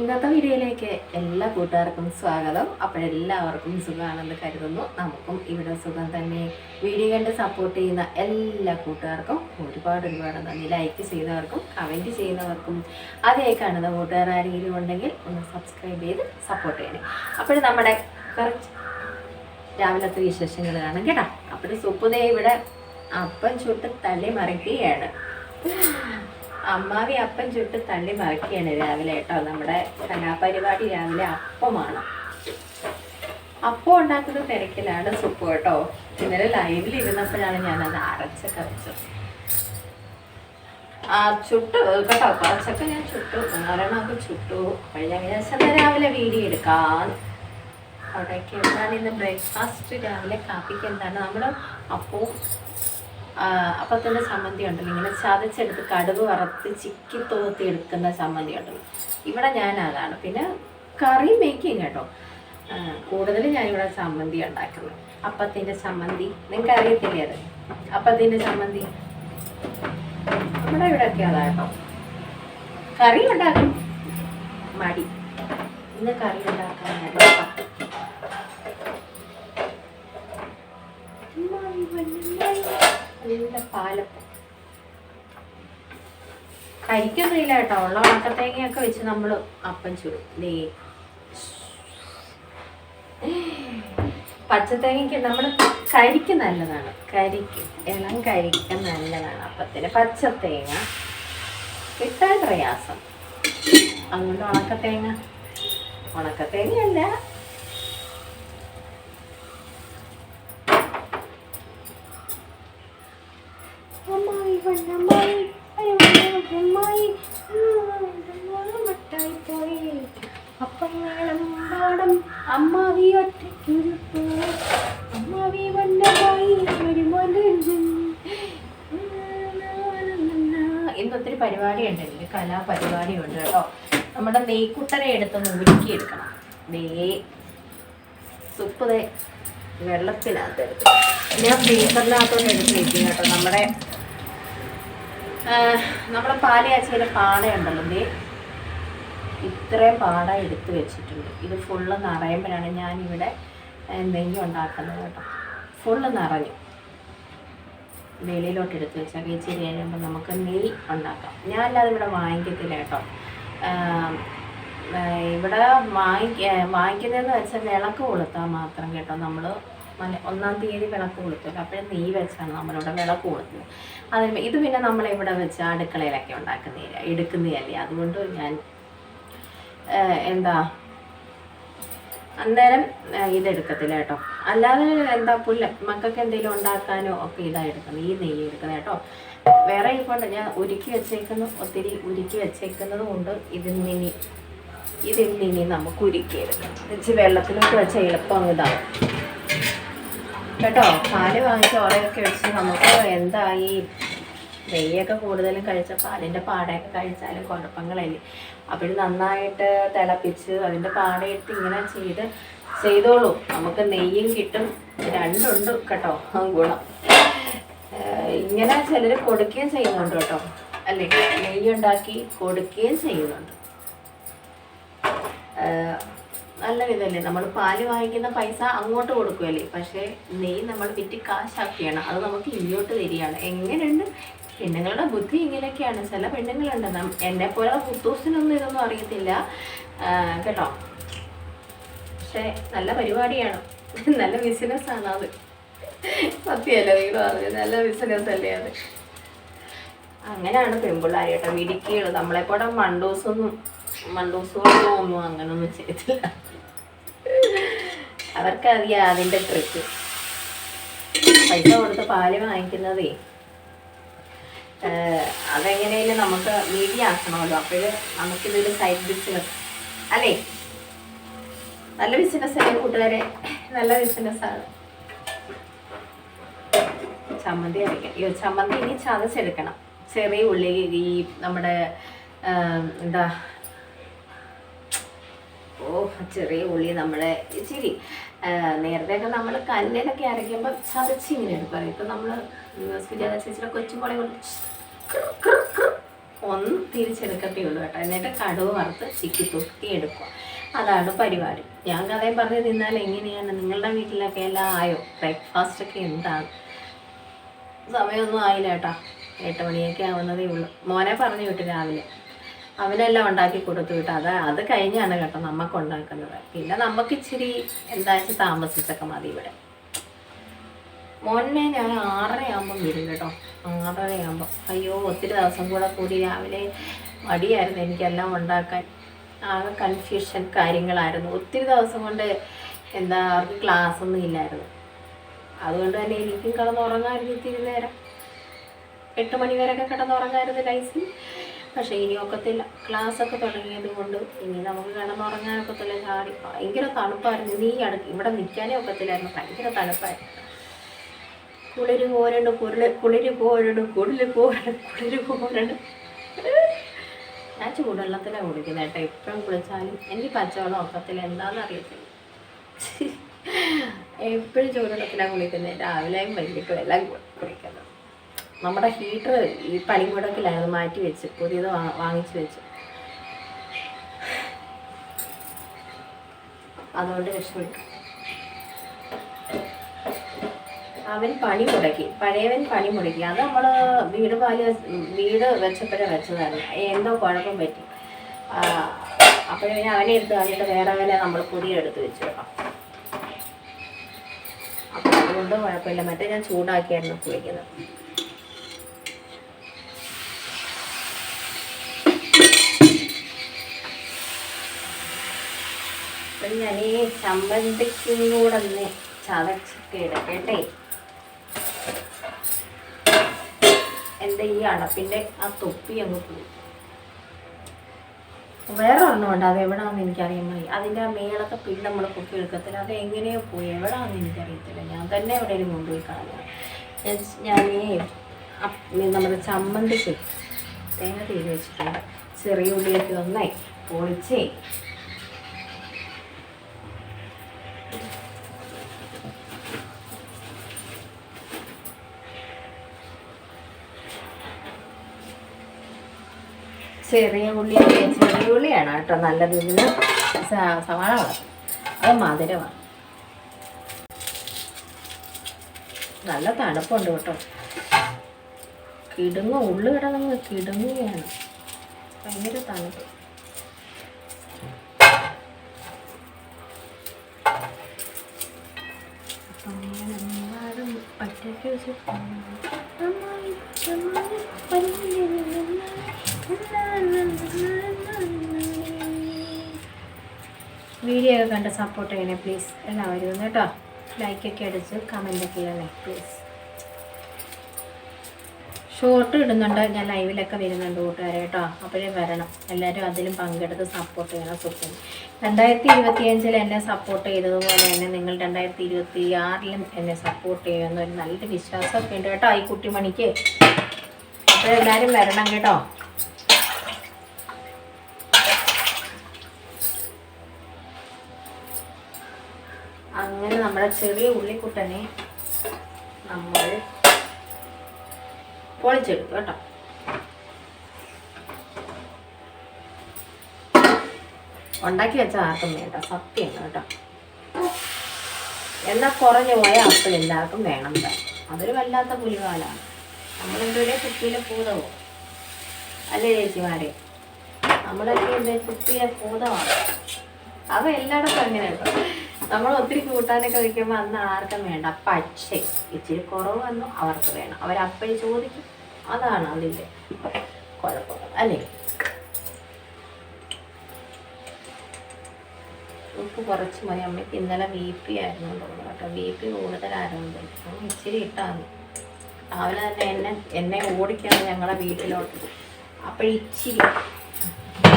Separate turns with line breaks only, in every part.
ഇന്നത്തെ വീഡിയോയിലേക്ക് എല്ലാ കൂട്ടുകാർക്കും സ്വാഗതം. അപ്പോഴെല്ലാവർക്കും സുഖമാണെന്ന് കരുതുന്നു. നമുക്കും ഇവിടെ സുഖം തന്നെ. വീഡിയോ കണ്ട് സപ്പോർട്ട് ചെയ്യുന്ന എല്ലാ കൂട്ടുകാർക്കും ഒരുപാട് ഒരുപാട് നന്ദി. ലൈക്ക് ചെയ്യുന്നവർക്കും കമന്റ് ചെയ്യുന്നവർക്കും അതേ കാണുന്ന കൂട്ടുകാർ ആരെങ്കിലും ഉണ്ടെങ്കിൽ ഒന്ന് സബ്സ്ക്രൈബ് ചെയ്ത് സപ്പോർട്ട് ചെയ്യണേ. അപ്പോൾ നമ്മുടെ കുറച്ച് രാവിലത്തെ വിശേഷങ്ങൾ കാണാം കേട്ടോ. അപ്പോൾ സുപ്പുദേ ഇവിടെ അപ്പം ചുട്ട് തലേ മറിക്കുകയാണ്. അമ്മാവി അപ്പം ചുട്ട് തള്ളി മറിക്കുകയാണ് രാവിലെ കേട്ടോ. നമ്മുടെ കലാപരിപാടി രാവിലെ അപ്പമാണ്. അപ്പം ഉണ്ടാക്കുന്ന തിരക്കിലാണ് സുപ്പ് കേട്ടോ. ഇന്നലെ ലൈവിൽ ഇരുന്നപ്പോഴാണ് ഞാൻ അത് അരച്ചൊക്കെ വെച്ചത്. ആ ചുട്ട് കേട്ടോ. കുറച്ചൊക്കെ ഞാൻ ചുട്ടു. ഒരെണ്ണമൊക്കെ ചുട്ടു. അപ്പോൾ രാവിലെ വീഡിയോ എടുക്കാം അവിടേക്ക് എന്താണ് ഇന്ന് ബ്രേക്ക്ഫാസ്റ്റ് രാവിലെ കാപ്പിക്ക് എന്താണ്? നമ്മൾ അപ്പവും അപ്പത്തിന്റെ ചമ്മന്തി ഉണ്ടല്ലോ. ഇങ്ങനെ ചതച്ചെടുത്ത് കടുക് വറുത്ത് ചിക്കി തോത്തി എടുക്കുന്ന ചമ്മന്തി ഉണ്ടല്ലോ. ഇവിടെ ഞാൻ അതാണ്. പിന്നെ കറി മേക്കിങ് കേട്ടോ. കൂടുതൽ ഞാനിവിടെ ചമ്മന്തി ഉണ്ടാക്കുന്നത്. അപ്പത്തിന്റെ ചമ്മന്തി നിങ്ങൾക്ക് അറിയത്തില്ലേ അത്? അപ്പത്തിന്റെ ചമ്മന്തി നമ്മുടെ ഇവിടെയൊക്കെ അതാ കേട്ടോ. കറി ഉണ്ടാക്കും. മടി. ഇന്ന് കറി ഉണ്ടാക്കാൻ Bye. നല്ല പാലപ്പം. കഴിക്കൊന്നുമില്ല കേട്ടോ. ഉള്ള ഉണക്കത്തേങ്ങയൊക്കെ വെച്ച് നമ്മൾ അപ്പം ചുടും. ദേ. പച്ചത്തേങ്ങയ്ക്ക് നമ്മൾ കരിക്ക് നല്ലതാണ്. കരിക്ക് ഇളം കരിക്ക് നല്ലതാണ് അപ്പത്തിന്. പച്ചത്തേങ്ങ കിട്ടാൻ പ്രയാസം. അതുകൊണ്ട് ഉണക്കത്തേങ്ങ. ഉണക്കത്തേങ്ങയല്ല. ഇന്ന് ഉണ്ട് ഇതിൽ കലാപരിപാടി ഉണ്ട് കേട്ടോ. നമ്മുടെ നെയ്ക്കുട്ടനെ എടുത്തൊന്ന് ഉരുക്കിയെടുക്കണം. നെയ് സുപ്പ് ദേ വെള്ളത്തിനകത്ത് എടുക്കണം ഞാൻ ഫ്രീസറിനകത്തോട്ട് എടുത്ത് വെക്കും കേട്ടോ. നമ്മുടെ നമ്മുടെ പാൽ കാച്ചിയുടെ പാടയുണ്ടല്ലോ ദേ. ഇത്രയും പാട എടുത്ത് വെച്ചിട്ടുണ്ട്. ഇത് ഫുള്ള് നിറയുമ്പോഴാണ് ഞാനിവിടെ നെയ്യ് ഉണ്ടാക്കുന്നത് കേട്ടോ. ഫുള്ള് നിറഞ്ഞു. വെളിയിലോട്ട് എടുത്ത് വെച്ചാൽ ഇച്ചിരി കഴിയുമ്പോൾ നമുക്ക് നെയ് ഉണ്ടാക്കാം. ഞാൻ അല്ലാതെ ഇവിടെ വാങ്ങിക്കത്തില്ല കേട്ടോ. ഇവിടെ വാങ്ങിക്ക വാങ്ങിക്കുന്നതെന്ന് വെച്ചാൽ വിളക്ക് കൊളുത്താൽ മാത്രം കേട്ടോ. നമ്മൾ ഒന്നാം തീയതി വിളക്ക് കൊളുത്തുമല്ലോ. അപ്പോഴും നെയ്യ് വെച്ചാണ് നമ്മളിവിടെ വിളക്ക് കൊളുത്തുന്നത്. അതിന് ഇത് പിന്നെ നമ്മളിവിടെ വെച്ച് അടുക്കളയിലൊക്കെ ഉണ്ടാക്കുന്നില്ല എടുക്കുന്നതല്ലേ. അതുകൊണ്ട് ഞാൻ എന്താ അന്നേരം ഇതെടുക്കത്തില്ല കേട്ടോ. അല്ലാതെ എന്താ പുല്ല മക്കൾക്ക് എന്തെങ്കിലും ഉണ്ടാക്കാനോ ഒക്കെ ഇതാ എടുക്കുന്നത് ഈ നെയ്യ് എടുക്കുന്നത് കേട്ടോ. വേറെ ഇപ്പോണ്ട് ഞാൻ ഉരുക്കി വെച്ചേക്കുന്നു ഒത്തിരി ഉരുക്കി വെച്ചേക്കുന്നത് കൊണ്ട് ഇതിൽ നിന്നി ഇതിൽ നിന്നി നമുക്ക് ഉരുക്കി എടുക്കണം വെച്ച് വെള്ളത്തിലോട്ട് വെച്ച എളുപ്പം ഇതാവും. കേട്ടോ പാൽ വാങ്ങിച്ച് ഓറയൊക്കെ വെച്ച് നമുക്ക് എന്തായി നെയ്യൊക്കെ കൂടുതലും കഴിച്ച പാലിന്റെ പാടയൊക്കെ കഴിച്ചാലും കുഴപ്പങ്ങളല്ലേ. അപ്പോൾ നന്നായിട്ട് തിളപ്പിച്ച് അതിന്റെ പാടയിട്ട് ഇങ്ങനെ ചെയ്ത് ചെയ്തോളൂ. നമുക്ക് നെയ്യും കിട്ടും. രണ്ടുണ്ട് കേട്ടോ ഗുണം. ഇങ്ങനെ ചിലർ കൊടുക്കുകയും ചെയ്യുന്നുണ്ട് കേട്ടോ. അല്ലേ? നെയ്യ് ഉണ്ടാക്കി കൊടുക്കുകയും ചെയ്യുന്നുണ്ട്. നല്ല വിധമല്ലേ നമ്മൾ പാൽ വാങ്ങിക്കുന്ന പൈസ അങ്ങോട്ട് കൊടുക്കുമല്ലേ പക്ഷേ നെയ്യ് നമ്മൾ വിറ്റ് കാശാക്കിയാണ്. അത് നമുക്ക് ഇങ്ങോട്ട് തരികയാണ്. എങ്ങനെയുണ്ട്? പെണ്ണുങ്ങളുടെ ബുദ്ധി ഇങ്ങനെയൊക്കെയാണ്. ചില പെണ്ണുങ്ങളുണ്ട്. എന്നെ പോലെ പുത്തൂസിനൊന്നും ഇതൊന്നും അറിയത്തില്ല. കേട്ടോ? പക്ഷേ നല്ല പരിപാടിയാണ്. നല്ല ബിസിനസ് ആണ് അത്. സത്യമല്ലേ നിങ്ങൾ പറഞ്ഞത്? നല്ല ബിസിനസ് അല്ലേ അത്? അങ്ങനെയാണ് പെൺപിള്ളേർ കേട്ടോ മിടുക്കികൾ നമ്മളെപ്പോലെ മണ്ടൂസൊന്നും മണ്ടൂസുകളോ ഒന്നും അങ്ങനൊന്നും ചെയ്തില്ല അവർക്കറിയാം അതിന്റെ ട്രിക്ക് പൈസ കൊടുത്ത് പാൽ വാങ്ങിക്കുന്നതേ. ഏഹ് അതെങ്ങനെയാലും നമുക്ക് മീഡിയ ആക്കണമല്ലോ അപ്പോൾ നമുക്കിതൊരു സൈഡ് ബിസിനസ് അല്ലേ? നല്ല ബിസിനസ് അല്ലേ കൂട്ടുകാരെ? നല്ല ബിസിനസ്സാണ് ചമ്മന്തി അരയ്ക്കണം അയ്യോ ചമ്മന്തി ഇനി ചതച്ചെടുക്കണം. ചെറിയ ഉള്ളി ഈ നമ്മുടെ എന്താ? ഓ ചെറിയ ഉള്ളി നമ്മളെ ഇച്ചിരി നേരത്തെയൊക്കെ നമ്മൾ കല്ലിലൊക്കെ അരയ്ക്കുമ്പോൾ ചതച്ച് ഇങ്ങനെ എടുക്കാറ് ഇപ്പം നമ്മൾ ചേച്ചിയുടെ കൊച്ചുമോളെ ഒന്ന് തിരിച്ചെടുക്കത്തേ ഉള്ളൂ കേട്ടോ. എന്നിട്ട് കടുവ് വറുത്ത് ചിക്കി തുക്കി എടുക്കുക. അതാണ് പരിപാടി. ഞാൻ കഥയും പറഞ്ഞ് തിന്നാൽ എങ്ങനെയാണ് നിങ്ങളുടെ വീട്ടിലൊക്കെ എല്ലാം ആയോ? ബ്രേക്ക്ഫാസ്റ്റ് ഒക്കെ എന്താണ്? സമയമൊന്നും ആയില്ല കേട്ടോ. എട്ട് മണിയൊക്കെ ആവുന്നതേ ഉള്ളൂ. മോനെ പറഞ്ഞു വിട്ടു രാവിലെ. അവനെല്ലാം ഉണ്ടാക്കി കൊടുത്തു വിട്ടു. അത് അത് കഴിഞ്ഞാണ് കേട്ടോ നമുക്ക് ഉണ്ടാക്കുന്നത്. പിന്നെ നമുക്ക് ഇച്ചിരി എന്താ വെച്ചാൽ താമസിച്ചൊക്കെ മതി ഇവിടെ. മോനെ ഞാൻ ആറരയാകുമ്പം വരും കേട്ടോ. ആറരയാകുമ്പം അയ്യോ ഒത്തിരി ദിവസം കൂടെ കൂടി രാവിലെ മടിയായിരുന്നു എനിക്കെല്ലാം ഉണ്ടാക്കാൻ. ആകെ കൺഫ്യൂഷൻ കാര്യങ്ങളായിരുന്നു. ഒത്തിരി ദിവസം കൊണ്ട് എന്താ അവർക്ക് ക്ലാസ് ഒന്നും ഇല്ലായിരുന്നു. അതുകൊണ്ട് തന്നെ എനിക്കും കിടന്നുറങ്ങാമായിരുന്നു ഇത്തിരി നേരം. എട്ട് മണി വരെയൊക്കെ കിടന്നുറങ്ങാമായിരുന്നു ലൈസിൽ പക്ഷേ ഇനി ഒക്കത്തില്ല. ക്ലാസ്സൊക്കെ തുടങ്ങിയത് കൊണ്ട് ഇനി നമുക്ക് കിടന്നുറങ്ങാനൊക്കത്തില്ല. ഭയങ്കര തണുപ്പായിരുന്നു. നീ അടുത്ത് ഇവിടെ നിൽക്കാനേ ഒക്കത്തില്ലായിരുന്നു. ഭയങ്കര തണുപ്പായിരുന്നു. കുളിര് പോരണ്ട് കുരുൾ കുളിര് പോരണ്ട് കുളിര് പോരണ്ട് കുളിര് പോരണ്ട്. ഞാൻ ചൂടുവെള്ളത്തിലാണ് കുളിക്കുന്നത് കേട്ടോ. എപ്പോഴും കുളിച്ചാലും എനിക്ക് പച്ചവെള്ളം ഒപ്പത്തിൽ എന്താണെന്ന് അറിയത്തില്ല. എപ്പോഴും ചൂടുവെള്ളത്തിലാണ് കുളിക്കുന്നത്. രാവിലെയും വൈകിട്ടും എല്ലാം കുളിക്കുന്നത്. നമ്മുടെ ഹീറ്റർ ഈ പണിമുടക്കിലായിരുന്നു മാറ്റി വെച്ച് പുതിയത് വാങ്ങിച്ചു വെച്ച്. അതുകൊണ്ട് രക്ഷപ്പെട്ടു അവൻ പണി മുടക്കി പഴയവൻ പണി മുടക്കി. അത് നമ്മൾ വീട് പാൽ വീട് വെച്ചപ്പോഴേ വെച്ചതാണ്. എന്തോ കുഴപ്പം പറ്റി. അപ്പോഴേ അവനെ എടുത്ത് കളഞ്ഞിട്ട് വേറെ അവനെ നമ്മൾ പുതിയ എടുത്ത് വെച്ചു അപ്പം അതുകൊണ്ട് കുഴപ്പമില്ല. മറ്റേ ഞാൻ ചൂടാക്കിയായിരുന്നു കുളിക്കുന്നത്. അപ്പം ഞാൻ ഈ ചമ്മന്തിക്കും കൂടെ ഒന്ന് ചതച്ചൊക്കെ ഇടട്ടെ. എന്റെ ഈ അടപ്പിന്റെ ആ തൊപ്പി അങ്ങ് പോയി. വേറെ ഒരെണ്ണമുണ്ട് അത് എവിടാന്ന് എനിക്കറിയാൻ വയ്യ. അതിന്റെ ആ മേളൊക്കെ പിന്നെ നമ്മൾ പൊക്കി എടുക്കത്തില്ല. അത് എങ്ങനെയോ പോയി? എവിടാന്ന് എനിക്കറിയത്തില്ല. ഞാൻ തന്നെ എവിടെയെങ്കിലും കൊണ്ടുപോയി കളഞ്ഞു. ഞാൻ ഈ നമ്മുടെ ചമ്മന്തിക്ക് തേങ്ങ തീരി ചെറിയ ഉള്ളിയൊക്കെ ഒന്നേ പൊളിച്ചേ. ചെറിയ ഉള്ളി ചെറിയ ഉള്ളിയാണ് കേട്ടോ. നല്ലത് ഇതിന് സ- സവാള വളർത്തും അത് മധുരമാണ്. നല്ല തണുപ്പുണ്ട് കേട്ടോ. കിടുങ്ങ ഉള്ളു കിടന്നങ്ങ് കിടുങ്ങുകയാണ്. ഭയങ്കര തണുപ്പ്. അപ്പം ഞാൻ എന്നാലും ഒറ്റയ്ക്ക് വെച്ച് വീഡിയോ ഒക്കെ കണ്ട് സപ്പോർട്ട് ചെയ്യണേ പ്ലീസ് എല്ലാവരും ഒന്ന് കേട്ടോ. ലൈക്കൊക്കെ അടിച്ച് കമന്റൊക്കെ ചെയ്യണേ പ്ലീസ് ഷോർട്ട് ഇടുന്നുണ്ട്. ഞാൻ ലൈവിലൊക്കെ വരുന്നുണ്ട് കൂട്ടുകാരെ കേട്ടോ. അപ്പോഴേ വരണം. എല്ലാവരും അതിലും പങ്കെടുത്ത് സപ്പോർട്ട് ചെയ്യണം സുഖം രണ്ടായിരത്തി ഇരുപത്തിയഞ്ചിൽ എന്നെ സപ്പോർട്ട് ചെയ്തതുപോലെ തന്നെ നിങ്ങൾ രണ്ടായിരത്തി ഇരുപത്തി ആറിലും എന്നെ സപ്പോർട്ട് ചെയ്യുമെന്നൊരു നല്ലൊരു വിശ്വാസമൊക്കെ ഉണ്ട് കേട്ടോ ഈ കുട്ടിമണിക്ക്. അപ്പോഴെല്ലാവരും വരണം കേട്ടോ അങ്ങനെ നമ്മുടെ ചെറിയ ഉള്ളിക്കുട്ടനെ നമ്മൾ പൊളിച്ചെടുക്കും കേട്ടോ. ഉണ്ടാക്കി വെച്ച ആർക്കും വേണ്ട സത്യം കേട്ടോ. എന്നാൽ കുറഞ്ഞു പോയ ആപ്പിൾ എല്ലാവർക്കും വേണം അതൊരു വല്ലാത്ത പുലികാലാണ് നമ്മളെന്തുവരെ കുപ്പിയിലെ പൂതവും. അല്ലേ ചേച്ചിമാരെ? നമ്മളൊക്കെ എന്താ കുപ്പിയിലെ പൂതമാണ്. അവ എല്ലായിടത്തും അങ്ങനെ കേട്ടോ നമ്മൾ ഒത്തിരി കൂട്ടാനൊക്കെ വയ്ക്കുമ്പോൾ അന്ന് ആർക്കും വേണ്ട. പക്ഷേ ഇച്ചിരി കുറവ് വന്നു അവർക്ക് വേണം. അവരപ്പോഴും ചോദിക്കും. അതാണ് അതിന്റെ കുഴപ്പം. അല്ലേ? ഉപ്പ് കുറച്ച് മതി. അമ്മയ്ക്ക് ഇന്നലെ ബി പി ആയിരുന്നു തോന്നുന്നു കേട്ടോ. ബി പി കൂടുതലായിരുന്നു തോന്നുന്നു. ഇച്ചിരി ഇട്ടാൽ മതി രാവിലെ തന്നെ എന്നെ എന്നെ ഓടിക്കാണ് ഞങ്ങളുടെ വീട്ടിലോട്ട്. അപ്പോഴിച്ചിരി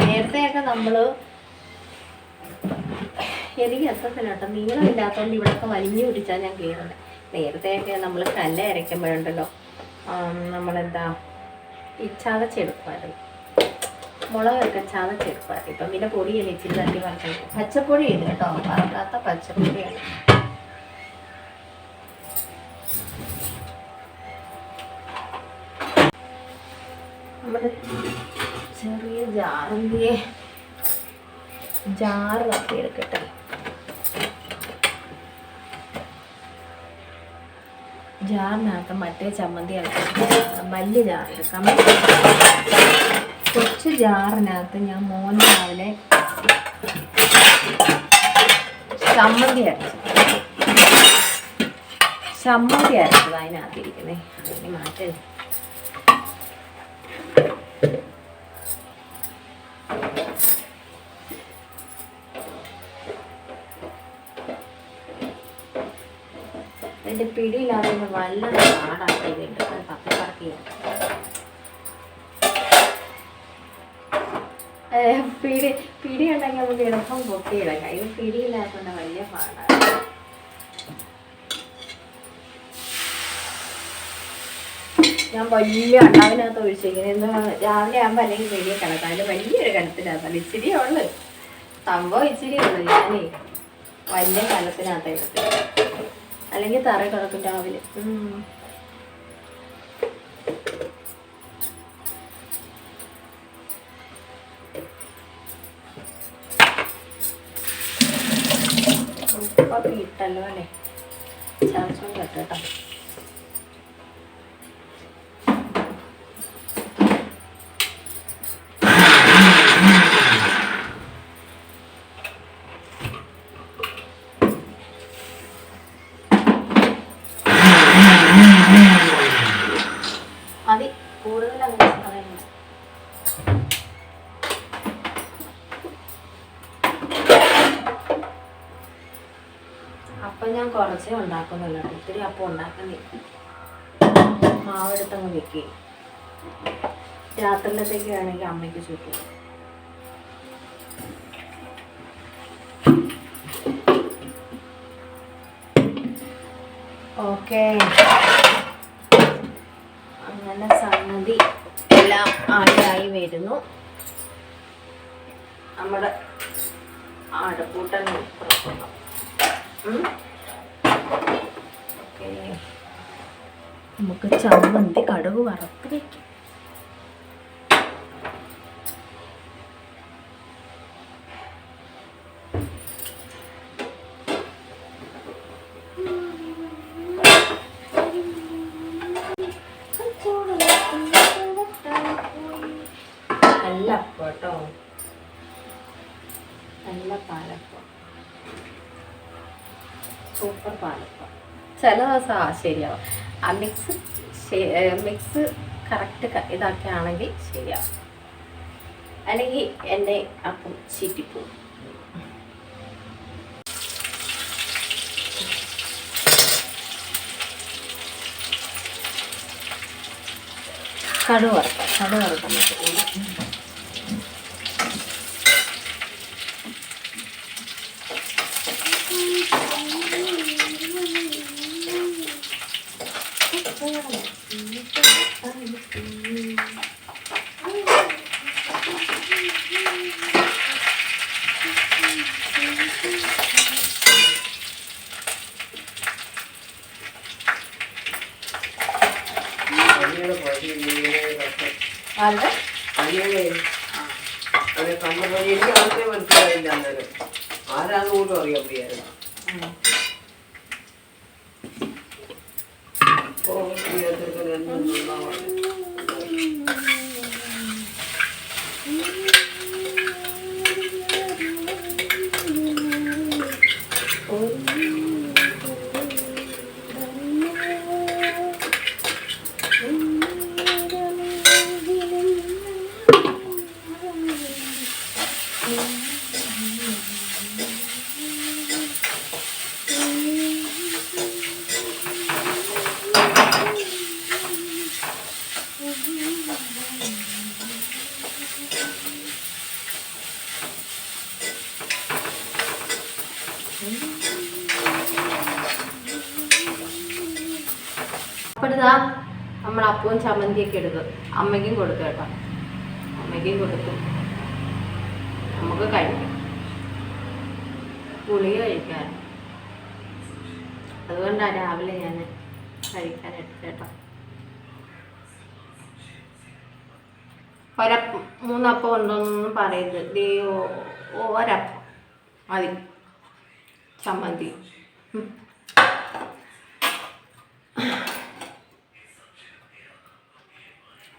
നേരത്തെയൊക്കെ നമ്മൾ എനിക്ക് കേട്ടോ. നീളമില്ലാത്തതുകൊണ്ട് ഇവിടെയൊക്കെ വലിഞ്ഞു പിടിച്ചാൽ ഞാൻ കയറുന്നത്. നേരത്തെയൊക്കെ നമ്മൾ കല്ല അരയ്ക്കുമ്പോഴുണ്ടല്ലോ. നമ്മളെന്താ? ഈ ചതച്ചെടുക്കുമായിരുന്നു. മുളകൊക്കെ ചതച്ചെടുക്കുമായിരുന്നു. ഇപ്പം പിന്നെ പൊടിയല്ലേ ഇച്ചിരി തട്ടി വറുത്തെടുക്കും പച്ചപ്പൊടി ഇത് കേട്ടോ. വറുക്കാത്ത പച്ചപ്പൊടിയാണ്. നമ്മുടെ ജാറന്തിയെ ജാറ് തപ്പി ജാറിനകത്ത് മറ്റേ ചമ്മന്തി ആക്കി വലിയ ജാറെടുക്കാം കൊച്ചു ജാറിനകത്ത് ഞാൻ മോൻ രാവിലെ ചമ്മന്തി അരച്ചു. ചമ്മന്തി അരച്ചത് അതിനകത്തിരിക്കുന്നേ. അതിന് മാറ്റേ എന്റെ പിടിയില്ലാതെ വല്ല പാടാക്കി എടുക്കാൻ തപ്പി പറക്കി പിടി പിടി ഉണ്ടെങ്കിൽ നമുക്ക് എളുപ്പം പൊക്കി എടുക്കാം ഇത് പിടിയില്ലാത്തതുകൊണ്ട് വലിയ പാടാണ് ഞാൻ വലിയ അണ്ടാവിനകത്ത് ഒഴിച്ചിരിക്കുന്നത് എന്താ രാവിലെ ആകുമ്പോൾ അല്ലെങ്കിൽ വലിയ കിടക്കാം. അതിൽ വലിയൊരു കിണത്തിനകത്തല്ല ഇച്ചിരി ഉള്ളു. സംഭവം ഇച്ചിരി ഉള്ളു. ഞാനേ വലിയ കലത്തിനകത്ത് എടുത്ത് അല്ലെങ്കിൽ തറ കിടക്കും രാവിലെ. ഇട്ടല്ലോ അല്ലേ? ചതച്ചോണ്ട് കേട്ടോ. ഉണ്ടാക്കുന്നുള്ളൂ അപ്പം ഉണ്ടാക്കാൻ വെക്കും. മാവെടുത്തങ്ങ് വെക്കുകയും രാത്രിയിലത്തേക്ക് വേണമെങ്കിൽ അമ്മയ്ക്ക് ചുറ്റും ഓക്കെ. അങ്ങനെ സംഗതി എല്ലാം ആയി വരുന്നു. നമ്മുടെ. ഓക്കേ. നമുക്ക് ചമ്മന്തി കടുക് വറുത്ത് വെക്കാം. ചില ദിവസം ആ ശരിയാവും. ആ മിക്സ് മിക്സ് കറക്റ്റ് ഇതാക്കുകയാണെങ്കിൽ ശരിയാവും. അല്ലെങ്കിൽ എന്റെ അപ്പം ചീറ്റിപ്പോവും. കടുവ വറുക്കാം കടുവ പറ്റും
പനിയുടെ പനി ഇങ്ങനെ കഷ്ടം.
അത്
പനിയുടെ അത് കണ്ടപ്പോ എനിക്ക് ആദ്യമേ മനസ്സിലായില്ല അന്നേരം. ആരാന്ന് പോലും അറിയാൻ വയ്യായിരുന്നു ഓ ജീവിതത്തിൽ എന്നും നന്നാവാണ്.
അപ്പോഴതാ നമ്മൾ അപ്പവും എടുക്കും അമ്മയ്ക്കും കൊടുത്തു കേട്ടോ. അമ്മയ്ക്കും കൊടുത്തു നമുക്ക് കഴിക്കാം. ഗുളിക കഴിക്കാൻ. അതുകൊണ്ടാണ് രാവിലെ ഞാൻ കഴിക്കാൻ എടുത്തേട്ടോ ഒരപ്പം മൂന്നപ്പം ഉണ്ടോന്നൊന്നും പറയരുത്. ദേ ഒരപ്പം. മതി. ചമ്മന്തി.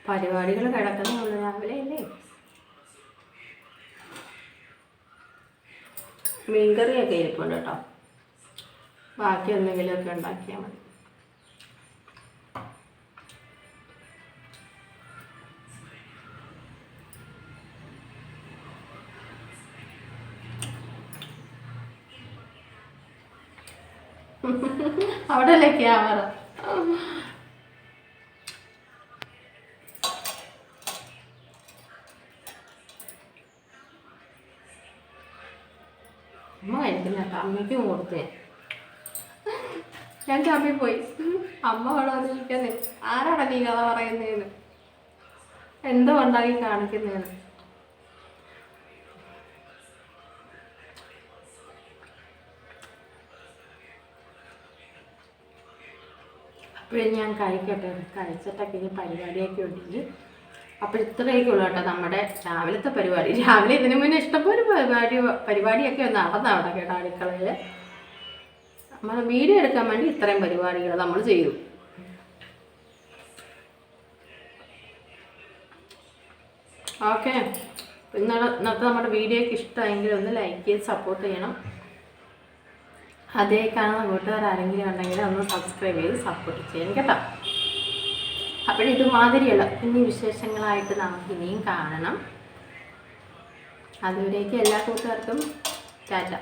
പരിപാടികൾ കിടക്കുന്നുള്ളൂ രാവിലെ അല്ലേ? മീൻകറിയൊക്കെ ഇരിപ്പുണ്ട് കേട്ടോ. ബാക്കി എന്തെങ്കിലുമൊക്കെ ഉണ്ടാക്കിയാൽ മതി. അവിടെ അല്ലേ ക്യാമറ? അമ്മ കഴിക്കില്ല അമ്മയ്ക്കും കൊടുത്തേ. ഞാൻ ചമ്മി പോയി. അമ്മ അവിടെ വന്നിരിക്കുന്നേ ആരാടാ നീ കഥ പറയുന്നതെന്ന് എന്തോ ഉണ്ടാക്കി കാണിക്കുന്നതെന്ന് അപ്പോഴും ഞാൻ കഴിക്കട്ടെ. കഴിച്ചിട്ടൊക്കെ ഇനി പരിപാടിയൊക്കെ ഉണ്ടെങ്കിൽ അപ്പോൾ ഇത്രയൊക്കെയുള്ളൂ കേട്ടോ നമ്മുടെ രാവിലത്തെ പരിപാടി. രാവിലെ ഇതിനു മുന്നേ ഇഷ്ടംപോലെ പരിപാടി പരിപാടിയൊക്കെ ഒന്ന് നടന്നവിടെ കേട്ടോ അടുക്കളയിൽ നമ്മൾ വീഡിയോ എടുക്കാൻ വേണ്ടി ഇത്രയും പരിപാടികൾ നമ്മൾ ചെയ്തു. ഓക്കെ. ഇന്നലെ ഇന്നത്തെ നമ്മുടെ വീഡിയോക്ക് ഇഷ്ടമായെങ്കിൽ ഒന്ന് ലൈക്ക് ചെയ്ത് സപ്പോർട്ട് ചെയ്യണം. അതേ കാണുന്ന കൂട്ടുകാർ ആരെങ്കിലും ഉണ്ടെങ്കിൽ ഒന്ന് സബ്സ്ക്രൈബ് ചെയ്ത് സപ്പോർട്ട് ചെയ്യണം കേട്ടോ. അപ്പോൾ ഇതുമാതിരിയുള്ള കുഞ്ഞു വിശേഷങ്ങളായിട്ട് നമുക്ക് ഇനിയും കാണണം. അതുവരേക്കും എല്ലാ കൂട്ടുകാർക്കും ടാറ്റ.